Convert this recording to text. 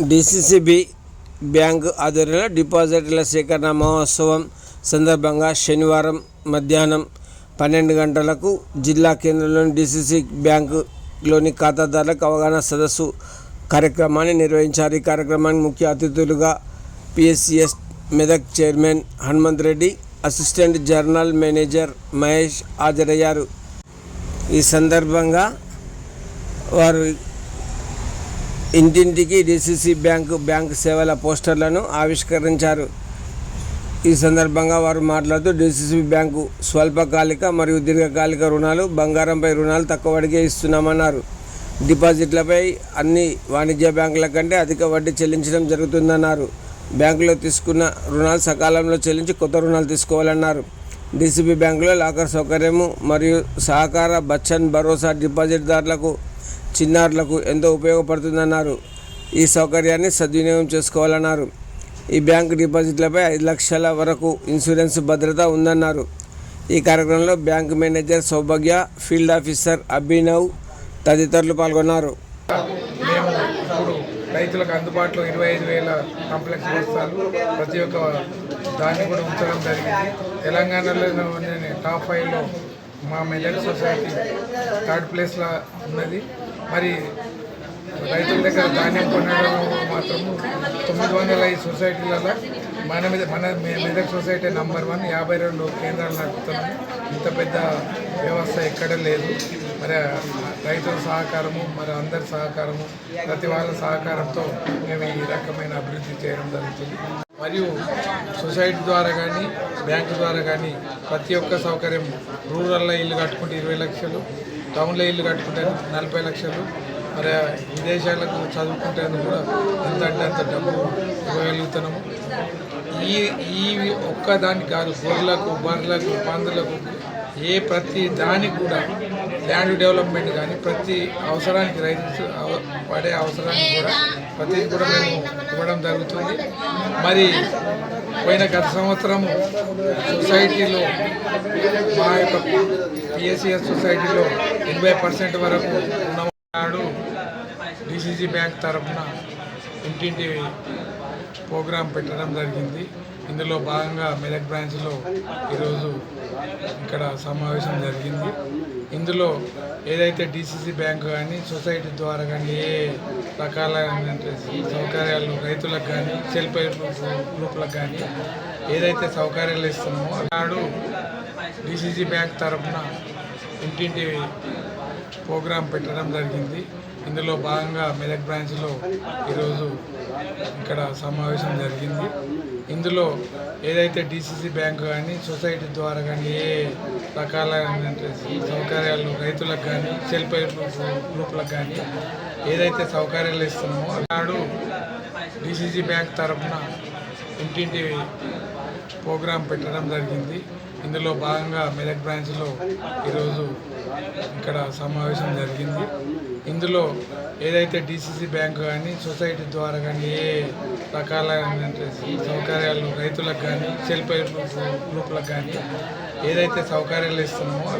DCCB bank ఆధ్వర్యంలో డిపాజిట్ల సేకరణ మహోత్సవం సందర్భంగా శనివారం మధ్యాహ్నం పన్నెండు గంటలకు జిల్లా కేంద్రంలోని డిసిసి బ్యాంకులోని ఖాతాదారులకు అవగాహన సదస్సు కార్యక్రమాన్ని నిర్వహించారు. ఈ కార్యక్రమానికి ముఖ్య అతిథులుగా PSCS Medak chairman Hanumanth Reddy assistant general manager Mahesh హాజరయ్యారు. ఈ సందర్భంగా వారు ఇంటింటికి డిసిసి బ్యాంకు బ్యాంకు సేవల పోస్టర్లను ఆవిష్కరించారు. ఈ సందర్భంగా వారు మాట్లాడుతూ డిసిసి బ్యాంకు స్వల్పకాలిక మరియు దీర్ఘకాలిక రుణాలు బంగారంపై రుణాలు తక్కువ వడ్డీకే ఇస్తున్నామన్నారు. డిపాజిట్లపై అన్ని వాణిజ్య బ్యాంకుల కంటే అధిక వడ్డీ చెల్లించడం జరుగుతుందన్నారు. బ్యాంకులో తీసుకున్న రుణాలు సకాలంలో చెల్లించి కొత్త రుణాలు తీసుకోవాలన్నారు. డిసిబి బ్యాంకులో లాకర్ సౌకర్యము మరియు సహకార బచ్చన్ భరోసా డిపాజిట్దారులకు చిన్నారులకు ఎంతో ఉపయోగపడుతుందన్నారు. ఈ సౌకర్యాన్ని సద్వినియోగం చేసుకోవాలన్నారు. ఈ బ్యాంక్ డిపాజిట్లపై ఐదు లక్షల వరకు ఇన్సూరెన్స్ భద్రత ఉందన్నారు. ఈ కార్యక్రమంలో bank manager Saubhagya field officer Abhinav తదితరులు పాల్గొన్నారు. రైతులకు అందుబాటులో ఇరవై ఐదు వేల కాంప్లెక్స్ బస్తాలు ప్రతి ఒక్క దాన్ని కూడా ఉంచడం జరిగింది. తెలంగాణలో టాప్ ఫైవ్లో మా మెదక్ సొసైటీ థర్డ్ ప్లేస్లో ఉన్నది. మరి రైతుల దగ్గర ధాన్యం కొనడం మాత్రము తొమ్మిది వందల ఐదు సొసైటీలలో మన మీద మన మెదక్ సొసైటీ నంబర్ వన్ యాభై రెండు కేంద్రాలు నడుపుతున్నాము ఇంత పెద్ద వ్యవస్థ ఎక్కడ లేదు. మరి రైతుల సహకారము మరి అందరి సహకారము ప్రతి వాళ్ళ సహకారంతో మేము ఈ రకమైన అభివృద్ధి చేయడం జరుగుతుంది. మరియు సొసైటీ ద్వారా కానీ బ్యాంకు ద్వారా కానీ ప్రతి ఒక్క సౌకర్యం రూరల్లో ఇల్లు కట్టుకుంటే ఇరవై లక్షలు టౌన్లో ఇల్లు కట్టుకుంటే నలభై లక్షలు. మరి విదేశాలకు చదువుకుంటేందుకు కూడా ఎంత అంటే అంత డబ్బు ఇవ్వగలుగుతున్నాము. ఈ ఈ ఒక్క దానికి కాదు గొర్రెలకు బర్రెలకు పందులకు ఏ ప్రతి దానికి కూడా ల్యాండ్ డెవలప్మెంట్ కానీ ప్రతి అవసరానికి రైతు అవ- పడే అవసరానికి కూడా ప్రతిది కూడా మేము ఇవ్వడం జరుగుతుంది. మరి పోయిన గత సంవత్సరం సొసైటీలో మా యొక్క పిఎస్సిఎస్ సొసైటీలో ఎనభై పర్సెంట్ వరకు ఉన్నాడు డిసిసి బ్యాంక్ తరఫున ఇంటింటి ప్రోగ్రాం పెట్టడం జరిగింది. ఇందులో భాగంగా మెదక్ బ్రాంచ్లో ఈరోజు ఇక్కడ సమావేశం జరిగింది. ఇందులో ఏదైతే డిసిసి బ్యాంకు కానీ సొసైటీ ద్వారా కానీ ఏ రకాల సౌకర్యాలు రైతులకు కానీ సెల్ఫ్ హెల్ప్ గ్రూపులకు కానీ ఏదైతే సౌకర్యాలు ఇస్తున్నామో నాడు డిసిసి బ్యాంక్ తరఫున ఇంటింటి ప్రోగ్రాం పెట్టడం జరిగింది. ఇందులో భాగంగా మెదక్ బ్రాంచ్లో ఈరోజు ఇక్కడ సమావేశం జరిగింది. ఇందులో ఏదైతే డిసిసి బ్యాంకు కానీ సొసైటీ ద్వారా కానీ ఏ రకాలైన సౌకర్యాలు రైతులకు కానీ సెల్ఫ్ హెల్ప్ గ్రూపులకు కానీ ఏదైతే సౌకర్యాలు ఇస్తున్నామో నాడు డిసిసి బ్యాంక్ తరఫున ఇంటింటి ప్రోగ్రాం పెట్టడం జరిగింది. ఇందులో భాగంగా మెదక్ బ్రాంచ్లో ఈరోజు ఇక్కడ సమావేశం జరిగింది. ఇందులో ఏదైతే డిసిసి బ్యాంక్ కానీ సొసైటీ ద్వారా కానీ ఏ రకాలైన సౌకర్యాలు రైతులకు కానీ సెల్ఫ్ హెల్ప్ గ్రూపులకు కానీ ఏదైతే సౌకర్యాలు ఇస్తున్నామో